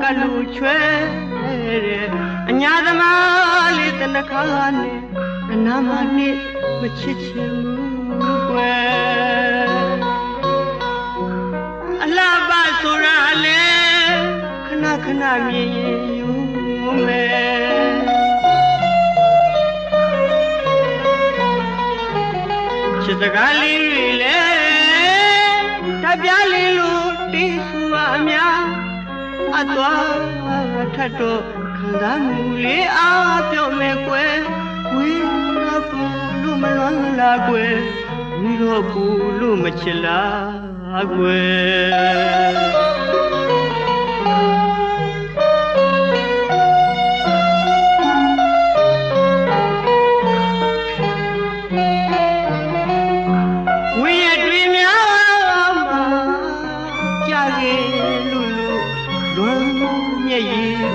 ကလူချွဲတဲ့အညာသမားလေးတနခါနဲ့အနာမနဲ့မချစ်ချင်ဘူးကွယ်အလားပါဆိုရလေခဏခဏမြင်ရင်ယူမယ်ချစ်စကားလေးတွေလေတပြားလေးလိုတီးဆူအများ အသွားထတ်တော့ခံစားမှုလေးအားပြောမယ်ကွယ်ဝီတော့ပူလို့မလွန်လားကွယ်ဝီတော့ပူလို့မချစ်လားကွယ်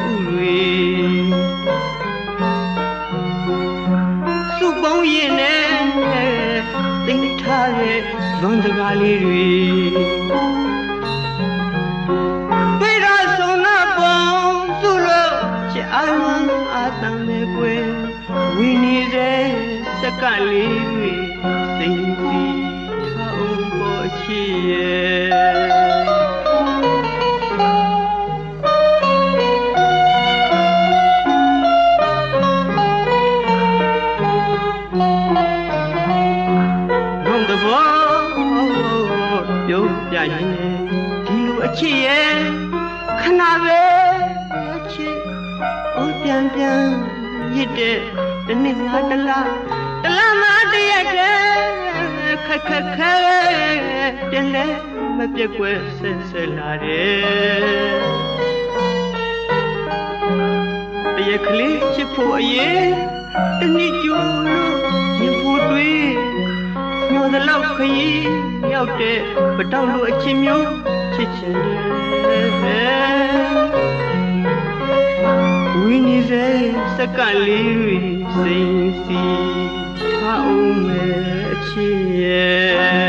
ဥတွေစုပေါင်းရင်နဲ့သိထားတဲ့လွန်စကားလေးတွေပြေရဆုံးနာပုံစုလို့ချစ်အားမအာတမ်းမဲ့ကွယ်ဝိနေတဲ့စကလေးတွေ ပြုံးပြရင်ဒီလိုအချစ်ရဲ့ခဏပဲအချစ်ဩပြန်ပြန်ရစ်တဲ့ဒီနေ့ငါတလားတလားမတည့်ရက်တဲ့ခက်ခက်ခဲတင်လဲမပြက်ကွယ်ဆဲဆဲလာတယ်တရက်ကလေးချစ်ဖို့အရေးတနည်းကျိုးလို့ရင်ဖို့တွေး မျောသလောက်ခရီးရောက်တဲ့ပတောက်လိုအချင်းမျိုးချစ်ချင်တယ်ဝိနည်းစေစကလေးတွေစိန်စီထားအောင်မဲ့အချစ်ရဲ့